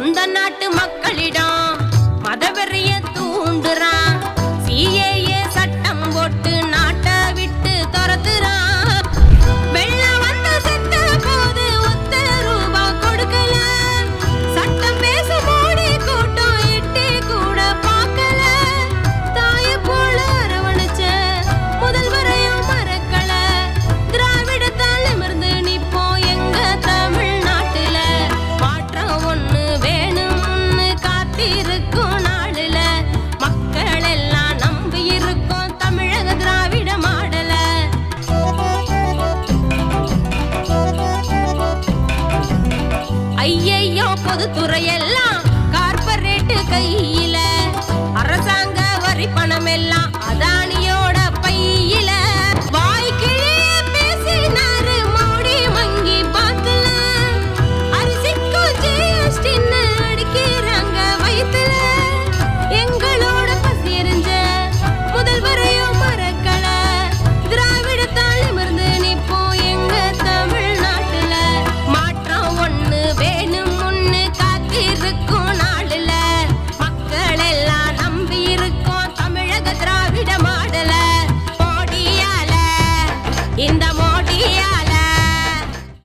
சொந்த நாட்டு மக்களிடம் ஐயையோ பொதுத்துறையெல்லாம் கார்பரேட்டு கையில